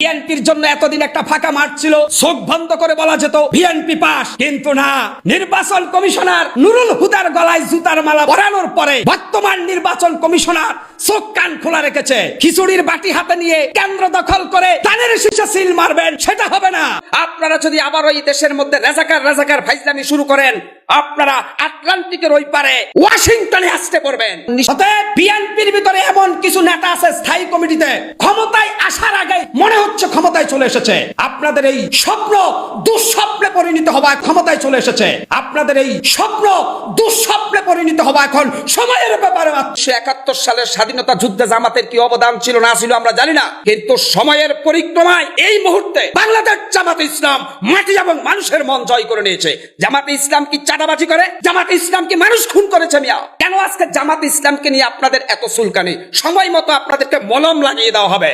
বিএনপির জন্য এতদিন একটা ফাঁকা মাঠ ছিল চোখ বন্ধ করে বলা যেত, বিএনপি পাস। কিন্তু না, নির্বাচন কমিশনার নুরুল হুদার গলায় জুতার মালা পরানোর পরে বর্তমান নির্বাচন কমিশনার চোখ কান খোলা রেখেছে। খিচুড়ির বাটি হাতে নিয়ে কেন্দ্র দখল করে তাদের শীর্ষে সিল মারবেন, সেটা হবে না। আপনারা যদি আবার ওই দেশের মধ্যে রাজাকার রাজাকার ফাইজলামি শুরু করেন আপনারা আটলান্টিকের ওই পারে ওয়াশিংটনে আসতে অতএব বিএনপির ভিতরে এমন কিছু নেতা আছে স্থায়ী কমিটিতে ক্ষমতায় আসার আগে মনে হচ্ছে ক্ষমতায় চলে এসেছে। আপনাদের এই স্বপ্ন দুঃস্বপ্নে পরিণত হওয়া ক্ষমতায় চলে এসেছে। আপনাদের এই স্বপ্ন দুঃস্বপ্নে পরিণত হওয়া এখন সময়ের ব্যাপারে উনিশশো একাত্তর সালের স্বাধীনতা যুদ্ধে জামাতের কি অবদান ছিল না ছিল আমরা জানি না। কিন্তু সময়ের পরিক্রমায় এই মুহূর্তে বাংলাদেশ জামাত ইসলাম মাটি এবং মানুষের মন জয় করে নিয়েছে। জামাত ইসলাম কি চাঁদাবাজি করে? জামাত ইসলাম কি মানুষ খুন করেছে মিয়া। কেন আজকে জামাত ইসলামকে নিয়ে আপনাদের এত সুলকানি সময় মতো আপনাদেরকে মলম লাগিয়ে দেওয়া হবে।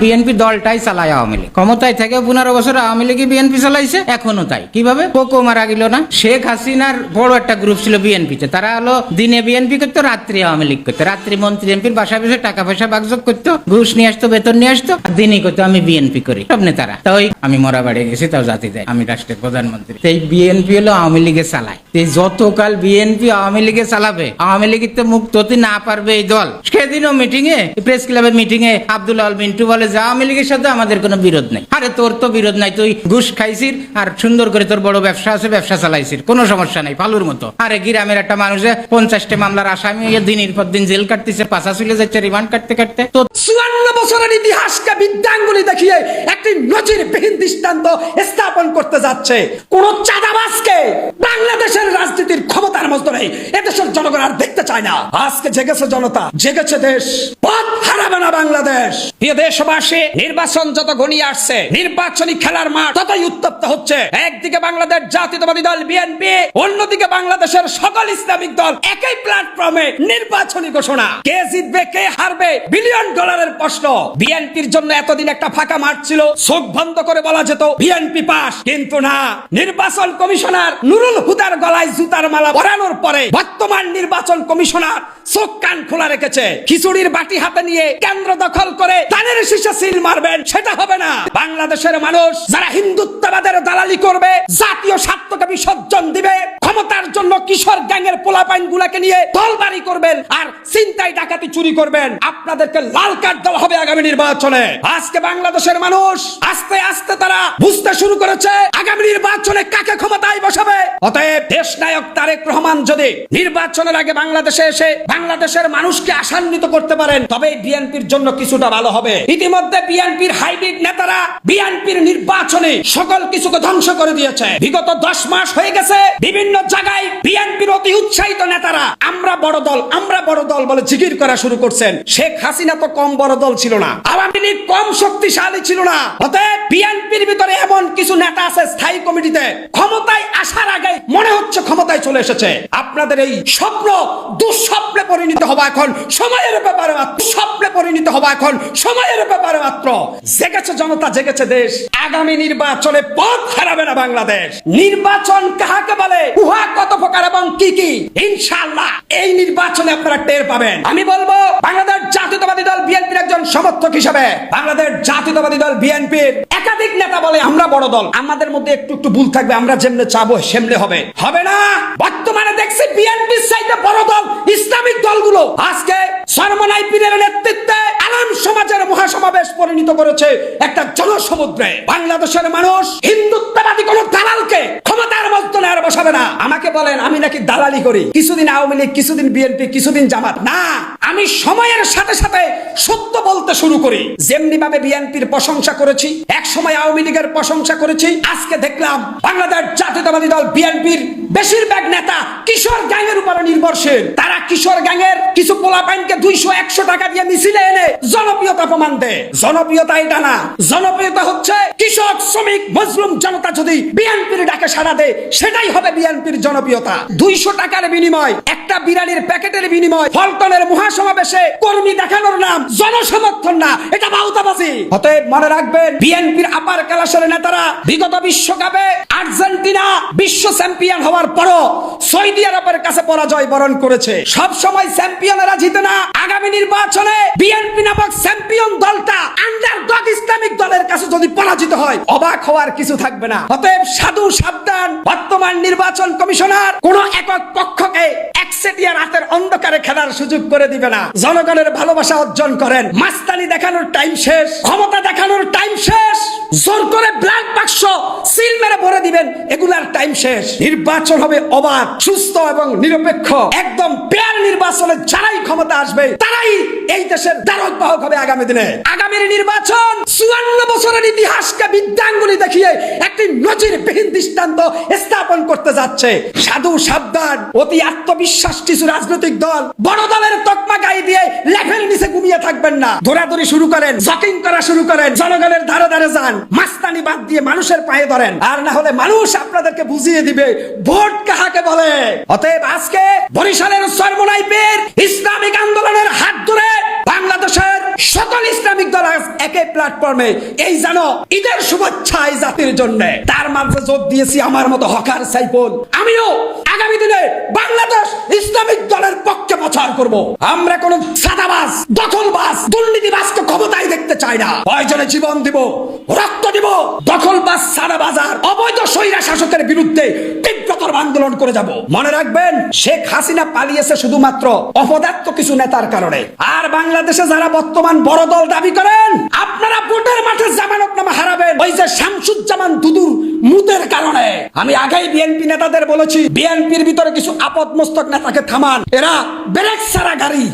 বিএনপি দলটাই চালায় আওয়ামী লীগ। ক্ষমতায় থেকে পনেরো বছর আওয়ামী লীগই বিএনপি চালাইছে, এখনও তাই। কীভাবে? কোকো মারা গেল না? শেখ হাসিনার বড় একটা গ্রুপ ছিল বিএনপিতে। তারা হলো দিনে বিএনপি করতো, রাত্রি আওয়ামী লীগ করতো। রাত্রি মন্ত্রী এমপির বাসা বসে টাকা পয়সা বাগযোগ করতো, ঘুষ নিয়ে আসতো, বেতন নিয়ে আসতো, আর দিনই করতো, আমি বিএনপি করি। সব নেতারা। তো ওই আমি মরা বাড়ি গেছি, তাও জাতি দেয়। আমি রাষ্ট্রের প্রধানমন্ত্রী। এই বিএনপি হলো আওয়ামী লীগে চালায়। এই যতকাল বিএনপি আওয়ামী লীগে চালাবে, আওয়ামী লীগের তো মুক্ত হতে না পারবে এই দল। সেদিনও মিটিং এ প্রেস ক্লাবের মিটিং এ আব্দুল আল মিন্টু বলে যে আওয়ামী লীগের সাথে আমাদের কোনো বিরোধ নাই। আরে তোর তো বিরোধ নাই তুই ঘুষ খাইছিস আর সুন্দর করে তোর বড় ব্যবসা আছে ব্যবসা চালাইছিস। কোনো সমস্যা নাই ফালুর মতো। আরে গ্রামের একটা মানুষে পঞ্চাশটা মামলার আসামি দিনের পর দিন জেল কাটতেছে পাশা চলে যাচ্ছে রিমান্ড কাটতে কাটতে। তো চুয়ান্ন বছরের ইতিহাসকে বিদ্যাঙ্গুলি দেখিয়ে একটি নজিরবিহীন দৃষ্টান্ত স্থাপন করতে যাচ্ছে। কোন চাঁদাবাজকে বাংলাদেশের রাজনীতির ক্ষমতার মধ্যে নেই এদেশের জনগণ আর দেখতে চায় না। আজকে জেগেছে জনতা জেগেছে দেশ পথ হারাবে না বাংলাদেশ। প্রিয় দেশবাসী নির্বাচন যত ঘনিয়ে আসছে, নির্বাচনী খেলার মাঠ ততই উত্তপ্ত হচ্ছে। একদিকে বাংলাদেশ জাতীয়তাবাদী দল, বিএনপি, অন্যদিকে বাংলাদেশের সকল ইসলামিক দল একই প্ল্যাটফর্মে নির্বাচনী ঘোষণা। কে জিতবে, কে হারবে, বিলিয়ন ডলারের প্রশ্ন। বিএনপির জন্য এতদিন একটা ফাঁকা মাঠ ছিল, চোখ বন্ধ করে বলা যেত, বিএনপি পাস। কিন্তু না, নির্বাচন কমিশনার নুরুল হুদার গলায় জুতার মালা পরানোর পরে বর্তমান নির্বাচন কমিশনার চোখ কান খোলা রেখেছে। খিচুড়ির বাটি হাতে নিয়ে কেন্দ্র দখল করে তাদের আপনাদেরকে লাল কার্ড দেওয়া হবে আগামী নির্বাচনে। আজকে বাংলাদেশের মানুষ আস্তে আস্তে তারা বুঝতে শুরু করেছে, আগামী নির্বাচনে কাকে ক্ষমতায় বসাবে। অতএব দেশ নায়ক তারেক রহমান যদি নির্বাচনের আগে বাংলাদেশে এসে বাংলাদেশের মানুষকে আশান্বিত করতে পারেন তবে বিএনপির জন্য কিছুটা ভালো হবে। ইতিমধ্যে বিএনপির হাইব্রিড নেতারা বিএনপির নির্বাচনে সকল কিছুকে ধ্বংস করে দিয়েছে। বিগত দশ মাস হয়ে গেছে, বিভিন্ন জায়গায় বিএনপির অতি উৎসাহিত নেতারা আমরা বড় দল, আমরা বড় দল বলে জিকির করা শুরু করছেন। শেখ হাসিনা তো কম বড় দল ছিল না, আওয়ামী লীগ কম শক্তিশালী ছিল না। অতএব বিএনপির ভিতরে এমন কিছু নেতা আছে স্থায়ী কমিটিতে, ক্ষমতায় আসার আগে মনে হচ্ছে ক্ষমতায় চলে এসেছে। আপনাদের এই স্বপ্ন দুঃস্বপ্নে পরিণত হওয়া এখন, সময়ের ব্যাপারে স্বপ্নে পরিণত হওয়া এখন, সময়ের ব্যাপারে মাত্র। জেগেছে জনতা, জেগেছে দেশ। আগামী নির্বাচনে পথ হারাবে না বাংলাদেশ। নির্বাচন কাহাকে বলে? উহা কত প্রকার এবং কি কি? ইনশাল্লাহ এই নির্বাচনে আপনারা টের পাবেন। আমি বলব, বাংলাদেশ সমর্থক হিসেবে বাংলাদেশ জাতীয়তাবাদী দল, বিএনপির একাধিক নেতা বলে আমরা বড় দল। আমাদের মধ্যে একটু একটু ভুল থাকবে, আমরা যেমনে চাবো সেমনে হবে। হবে না? বর্তমানে দেখছি বিএনপির সাইডে বড় দল ইসলামিক দলগুলো। আজকে সরমনাই পীরের নেতৃত্বে আলাম সমাজের মহাসমাবেশ পরিণত করেছে একটা জনসমুদ্রে। বাংলাদেশের মানুষ হিন্দুত্ববাদী কোন দালালকে ক্ষমতার আর বসাবে না। আমাকে বলেন, আমি নাকি দালালি করি। কিছুদিন আওয়ামী লীগ, কিছুদিন বিএনপি, কিছুদিন জামাত। না! আমি সময়ের সাথে সাথে সত্য বলতে শুরু করি। যেমনি ভাবে বিএনপির প্রশংসা করেছি এক সময় আওয়ামী লীগের প্রশংসা করেছি, আজকে দেখলাম বাংলাদেশ জাতীয়তাবাদী দল বিএনপির বেশিরভাগ নেতা কিশোর গ্যাংয়ের উপরে নির্ভরশীল। তারা কিশোর গ্যাংয়ের কিছু পোলাপাইনকে দুইশো, একশো টাকা দিয়ে মিছিলে এনে জনপ্রিয়তা প্রমাণ সম্বন্ধে জনপ্রিয়তা এটা না জনপ্রিয়তা হচ্ছে কৃষক, শ্রমিক, মজলুম জনতা যদি বিএনপির ডাকে সাড়া দেয়, সেটাই হবে বিএনপির জনপ্রিয়তা। দুইশো টাকার বিনিময়, একটা বিরিয়ানির প্যাকেটের বিনিময়, ফলটনের মহাসমাবেশে কর্মী দেখানোর নাম জনসমর্থন না এটা বাউতাবাজি। অতএব মনে রাখবেন বিএনপির আপার ক্লাসের নেতারা বিগত বিশ্বকাপে আর্জেন্টিনা বিশ্ব চ্যাম্পিয়ন হওয়ার পরও সৌদি আরবের কাছে পরাজয় বরণ করেছে। সব সময় চ্যাম্পিয়নেরা জিতে না, আগামী নির্বাচনে বিএনপি নামক চ্যাম্পিয়ন দলটা আন্ডার ডগ ইসলামিক দলের কাছে যদি পরাজিত হয়, অবাক হওয়ার কিছু থাকবে না। অতএব সাধু সাবধান, বর্তমান নির্বাচন কমিশনার কোন একক পক্ষকে একচেটিয়া রাতের অন্ধকারে খেলার সুযোগ করে দিবে না। জনগণের ভালোবাসা অর্জন করেন। মাস্তানি দেখানোর টাইম শেষ, ক্ষমতা দেখানোর টাইম শেষ। জোর করে ব্ল্যাক বাক্স সিল মেরে ভরে দিবেন, এগুলার টাইম শেষ। নির্বাচন হবে অবাধ, সুস্থ এবং নিরপেক্ষ। একদম পেয়ার নির্বাচনে যারাই ক্ষমতা আসবে, তারাই এই দেশের দ্বারক বাহক হবে আগামী দিনে। আগামীর নির্বাচন চুয়ান্ন বছরের ইতিহাসকে বিদ্যাঙ্গুলি দেখিয়ে একটি নজিরবিহীন দৃষ্টান্ত স্থাপন করতে যাচ্ছে। সাধু সাবধান, অতি আত্মবিশ্বাস কিছু রাজনৈতিক দল, বড় দলের তকমা গায়ে দিয়ে লেফের নিচে ঘুমিয়ে থাকবেন না। দৌড়াদৌড়ি শুরু করেন, জকিং করা শুরু করেন, জনগণের ধারে ধারে যান, মাস্তানি বাদ দিয়ে মানুষের পায়ে ধরেন। আর না হলে মানুষ আপনাদেরকে বুঝিয়ে দিবে ভোট কাহাকে বলে? অতএব আজকে বরিশালের সর্বনাইপের ইসলামিক আন্দোলনের হাত ধরে বাংলাদেশের সকল ইসলামিক দল আজ একই প্ল্যাটফর্মে এই যেন ঈদের শুভেচ্ছা এই জাতির জন্য। তার মাঝে যোগ দিয়েছি আমার মতো হকার সাইফুল। আমিও আগামী দিনে বাংলাদেশ ইসলামিক দলের পক্ষে প্রচার করব। আমরা কোন সাদাবাজ, দখলবাজ, দুর্নীতিবাজকে ক্ষমতায় দেখতে চাই না। প্রয়োজনে জীবন দিব, রক্ত দিব, দখলবাজ সাদাবাজার অবৈধ স্বৈরা শাসকের বিরুদ্ধে তীব্রতর আন্দোলন করে যাব। মনে রাখবেন, শেখ হাসিনা পালিয়েছে শুধুমাত্র অপদার্থ কিছু নেতার কারণে। আর বাংলাদেশে যারা বর্তমান বড় দল দাবি করেন, আপনারা ভোটের মাঠে জামানত নামা হারাবেন। ওই যে শামসুজ্জামান দুদুর মুদের কারণে। আমি আগেই বিএনপি নেতাদের বলেছি বিএনপির ভিতরে কিছু আপদ মস্তক নেতাকে থামান। এরা ব্রেক সারা গাড়ি।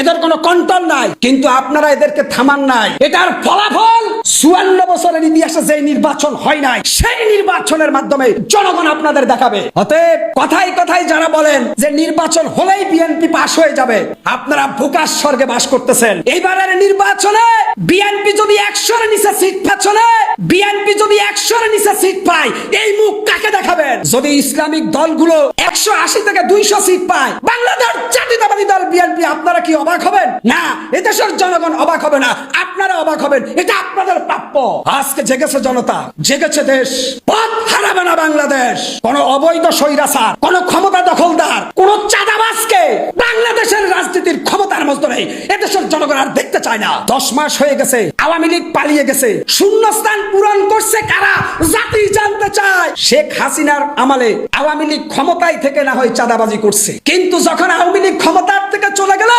এদের কোনো কন্ট্রোল নাই। কিন্তু আপনারা এদেরকে থামান নাই। এটার ফলাফল চুয়ান্ন বছরের ইতিহাসে যে নির্বাচন হয় নাই, সেই নির্বাচনের মাধ্যমে জনগণ আপনাদের দেখাবে। অতএব কথাই কথাই যারা বলেন যে নির্বাচন হলেই বিএনপি পাশ হয়ে যাবে, আপনারা ভোকাস স্বর্গে বাস করতেছেন। এইবারের নির্বাচনে বিএনপি যদি একশোর নিচে সিট পাচ্ছনে বিএনপি যদি একশোর নিচে সিট পায়, এই মুখ কাকে দেখাবেন? যদি ইসলামিক দলগুলো একশো আশি থেকে দুইশো সিট পায়, বাংলাদেশ জাতীয়তাবাদী দল বিএনপি আপনারা কি অবাক হবেন? না এদেশের জনগণ অবাক হবে না। আপনারা অবাক হবেন। এটা আপনাদের প্রাপ্য। আজকে জেগেছে জনতা। জেগেছে দেশ। পথ হারাবে না বাংলাদেশ। কোন অবৈধ স্বৈরাচার, কোন ক্ষমতা দখলদার, কোন চাঁদাবাজকে বাংলাদেশের রাজনীতির ক্ষমতার মধ্যে নেই। এদেশের জনগণ আর দেখতে চায় না। দশ মাস হয়ে গেছে। আওয়ামী লীগ পালিয়ে গেছে। শূন্যস্থান পূরণ করছে কারা? জাতি জানতে চায়। শেখ হাসিনার আমলে আওয়ামী লীগ ক্ষমতায় থেকে না হয় চাঁদাবাজি করছে। কিন্তু যখন আওয়ামী লীগ ক্ষমতার থেকে চলে গেল।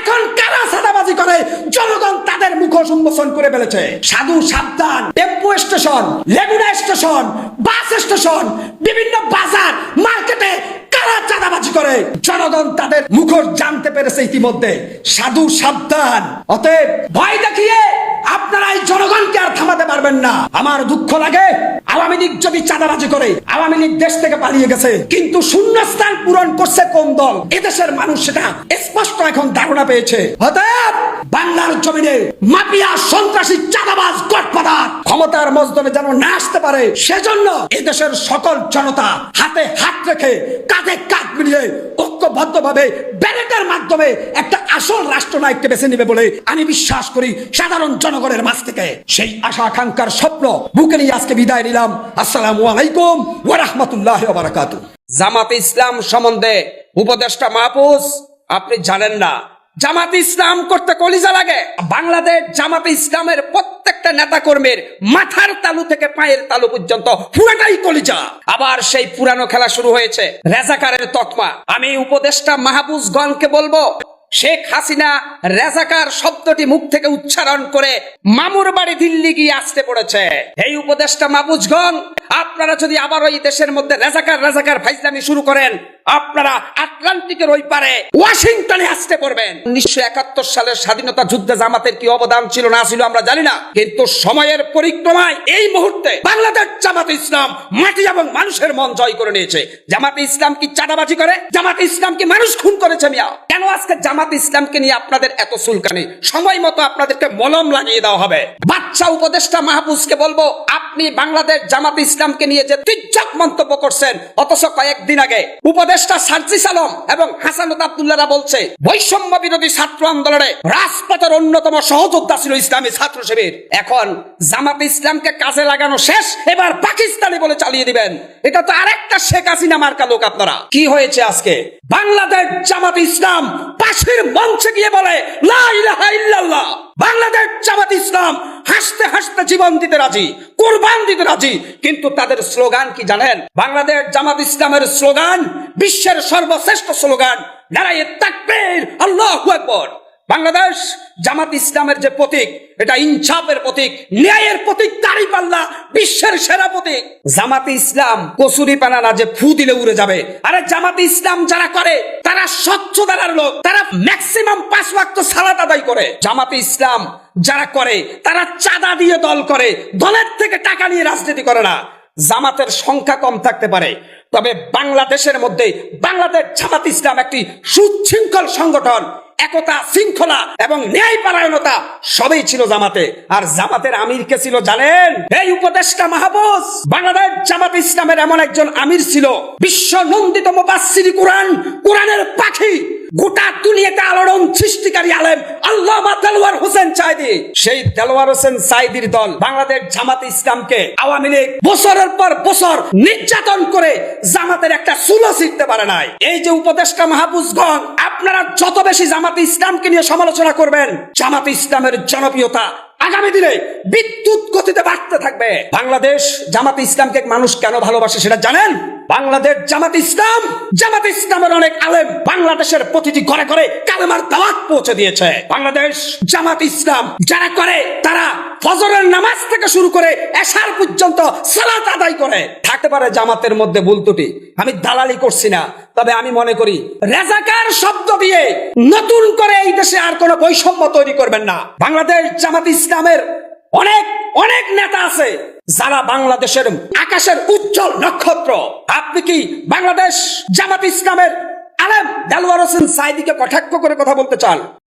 এখন কারা সাদাবাজি করে? জনগণ তাদের মুখ সম্বোধন করে ফেলেছে। সাধু সাবধান, টেম্পো স্টেশন, লেগুনা স্টেশন, বাস স্টেশন, বিভিন্ন বাজার, মার্কেটে কারা চাঁদাবাজি করে? জনগণ তাদের জানতে পেরেছে ইতিমধ্যে। সাধু সাবধান। অতএব ভয় দেখিয়ে আপনারা এই জনগণকে আর থামাতে পারবেন না। আমার দুঃখ লাগে, আওয়ামী লীগ যদি চাঁদাবাজি করে, আওয়ামী লীগ দেশ থেকে পালিয়ে গেছে, কিন্তু শূন্যস্থান পূরণ করছে কোন দল? এদেশের মানুষ সেটা স্পষ্ট এখন ধারণা পেয়েছে। অতএব বাংলার জমিনে মাফিয়া, সন্ত্রাসী, চাঁদাবাজ, গডফাদার ক্ষমতার মজদমে যেন না আসতে পারে, সেজন্য এদেশের সকল জনতা হাতে হাত রেখে কাঁধে কাঁধ মিলিয়ে ঐক্যবদ্ধভাবে ব্যালেটের মাধ্যমে একটা আসল রাষ্ট্রনায়ককে বেছে নেবে বলে আমি বিশ্বাস করি সাধারণ জনগণের মাঝ থেকে। সেই আশা আকাঙ্ক্ষার স্বপ্ন বুকে নিয়ে আজকে বিদায় নিলাম। আসসালামু আলাইকুম ওরহমতুল্লাহ জামাত ইসলাম সম্বন্ধে উপদেষ্টা মাহফুজ, আপনি জানেন না। জামাত ইসলাম করতে কলিজা লাগে। বাংলাদেশ জামাত ইসলামের প্রত্যেকটা নেতা কর্মীর মাথার তালু থেকে পায়ের তালু পর্যন্ত পুরাটাই কলিজা। আবার সেই পুরানো খেলা শুরু হয়েছে, রেজাকারের তকমা। আমি উপদেষ্টা মাহবুজগণকে বলব, শেখ হাসিনা রেজাকার শব্দটি মুখ থেকে উচ্চারণ করে মামুর বাড়ি দিল্লি গিয়ে আসতে পড়েছে। এই উপদেশটা মাবুজগণ আপনারা যদি আবার ওই দেশের মধ্যে রেজাকার রেজাকার ফাইজলামি শুরু করেন আপনারা আটলান্টিকের ওই পারে ওয়াশিংটনে আসতে পড়বেন উনিশশো একাত্তর সালের স্বাধীনতা যুদ্ধে জামাতের কি অবদান ছিল না ছিল আমরা জানি না। কিন্তু সময়ের পরিক্রমায় এই মুহূর্তে বাংলাদেশ জামাত ইসলাম মাটি এবং মানুষের মন জয় করে নিয়েছে। জামাতে ইসলাম কি চাঁদাবাজি করে? জামাতে ইসলাম কি মানুষ খুন করেছে মিয়া? কেন আজকে জামাত ইসলামকে নিয়ে আপনাদের এত সুলকানি সময় মতো আপনাদেরকে মলম লাগিয়ে দেওয়া হবে। বাচ্চা উপদেষ্টা মাহবুজকে বলব, আপনি বাংলাদেশ জামাত ইসলামকে নিয়ে যে তির্যক মন্তব্য করছেন, অথচ কয়েকদিন আগে। উপদেষ্টা সার্জিস আলম এবং হাসানুত আবদুল্লারা বলছে বৈষম্য বিরোধী ছাত্র আন্দোলনে রাজপথের অন্যতম সহযোদ্ধা ছিল ইসলামী ছাত্র শিবির। এখন জামাত ইসলামকে কাজে লাগানো শেষ, এবার পাকিস্তানি বলে চালিয়ে দিবেন। এটা তো আরেকটা শেখ হাসিনা মার্কা লোক আপনারা। কি হয়েছে আজকে? বাংলাদেশ জামাত ইসলাম পাশের মঞ্চে গিয়ে বলে, লা ইলাহা ইল্লাল্লাহ। বাংলাদেশ জামাত ইসলাম হাসতে হাসতে জীবন দিতে রাজি, কোরবান দিতে রাজি, কিন্তু তাদের স্লোগান কি জানেন? বাংলাদেশ জামাত ইসলামের স্লোগান, বিশ্বের সর্বশ্রেষ্ঠ স্লোগান, নারায় তাকবীর, আল্লাহু আকবার। বাংলাদেশ জামাত ইসলামের যে প্রতীক, এটা ইনসাফের প্রতীক, ন্যায়ের প্রতীক দাড়ি পাল্লা, বিশ্বের সেরা প্রতীক। জামাতে ইসলাম কসুরি পানা না যে ফু দিলে উড়ে যাবে। আরে জামাতে ইসলাম যারা করে, তারা স্বচ্ছ দ্বারার লোক, তারা ম্যাক্সিমাম পাঁচ ওয়াক্ত সালাত আদায় করে। জামাতে ইসলাম যারা করে, তারা চাঁদা দিয়ে দল করে, দলের থেকে টাকা নিয়ে রাজনীতি করে না। জামাতের সংখ্যা কম থাকতে পারে। তবে বাংলাদেশের মধ্যে বাংলাদেশ জামাত ইসলাম একটি সুশৃঙ্খল সংগঠন। একতা, শৃঙ্খলা এবং ন্যায় পারায়ণতা সবই ছিল জামাতে। আর জামাতের আমির কে ছিল জানেন? এই উপদেষ্টা মাহবুজ বাংলাদেশ জামাত ইসলামের এমন একজন আমির ছিল বিশ্ব নন্দিত মুবাসসিরি কোরআন, কোরআনের পাখি। গোটা দুনিয়াতে আলোড়ন সৃষ্টিকারী আলেম আল্লামা দেলোয়ার হোসেন চাইদি। সেই দেলোয়ার হোসেন সাইদির দল বাংলাদেশ জামাত ইসলামকে আওয়ামী লীগ বছরের পর বছর নির্যাতন করে জামাতের একটা সুলো শিখতে পারে নাই। এই যে উপদেষ্টা মাহবুজগণ আপনারা যত বেশি জামাত ইসলামকে নিয়ে সমালোচনা করবেন, জামাত ইসলামের জনপ্রিয়তা আগামী দিনে বিদ্যুৎ গতিতে বাড়তে থাকবে। বাংলাদেশ জামাত ইসলামকে মানুষ কেন ভালোবাসে সেটা জানেন? বাংলাদেশ জামাত ইসলাম, জামাত ইসলামের অনেক আলেম বাংলাদেশের প্রতিটি ঘরে ঘরে কালেমার দাওয়াত পৌঁছে দিয়েছে। বাংলাদেশ জামাত ইসলাম যারা করে, তারা ফজরের নামাজ থেকে শুরু করে এশার পর্যন্ত সালাত আদায় করে। থাকতে পারে জামাতের মধ্যে ভুল আমি দালালি করছি না তবে আমি মনে করি, রেজাকার শব্দ দিয়ে নতুন করে এই দেশে আর কোনো বৈষম্য তৈরি করবেন না। বাংলাদেশ জামাত ইসলামের অনেক অনেক নেতা আছে যারা বাংলাদেশের আকাশের উজ্জ্বল নক্ষত্র। আপনি কি বাংলাদেশ জামাত ইসলামের আলেম দেলওয়ার হোসেন সাইদিকে কটাক্ষ করে কথা বলতে চান?